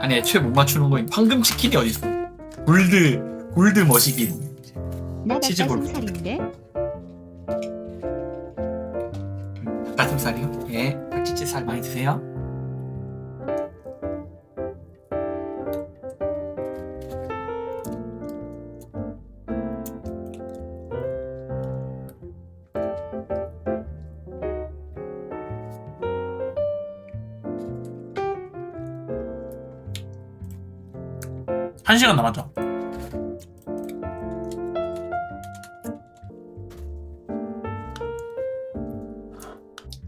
아니 애초에 못 맞추는 거임 황금 치킨이 어딨어 골드 골드 머시긴 나 치즈볼. 닭가슴살인데 가슴살이요? 예 닭치치 살 많이 드세요 한 시간 남았죠?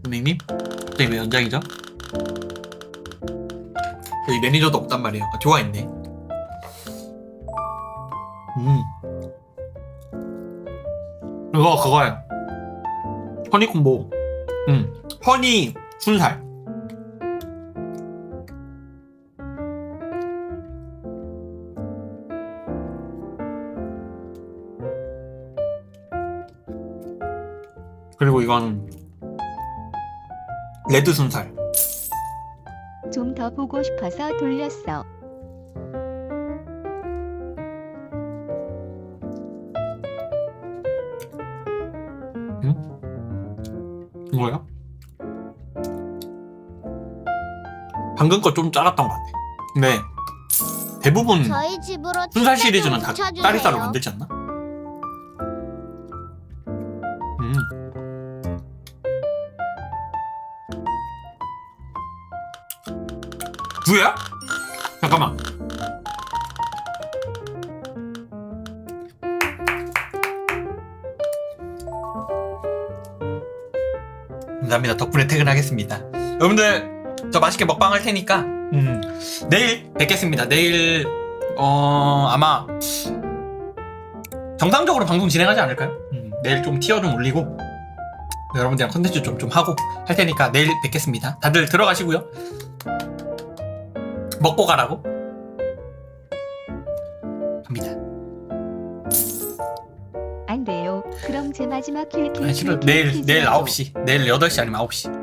선생님? 왜 연장이죠? 여기 매니저도 없단 말이에요. 아, 좋아 있네. 음. 이거 그거예요. 허니콤보. 음. 허니 순살. 그리고 이건 레드 순살. 좀 더 보고 싶어서 돌렸어. 뭐야? 방금 거 좀 작았던 것 같아. 근데 대부분 저희 집으로 순살 시리즈는 좀 다. 다리살로 만들지 않나? 두야? 잠깐만. 감사합니다. 덕분에 퇴근하겠습니다. 여러분들 저 맛있게 먹방 할 테니까 음, 내일 뵙겠습니다. 내일 어 아마 정상적으로 방송 진행하지 않을까요? 음, 내일 좀 티어 좀 올리고 여러분들이랑 컨텐츠 좀, 좀 하고 할 테니까 내일 뵙겠습니다. 다들 들어가시고요. 먹고 가라고. 갑니다. 안 돼요. 그럼 제 마지막 킬 킬 아니, 싫어. 내일, 내일 9시. 내일 8시 아니면 9시.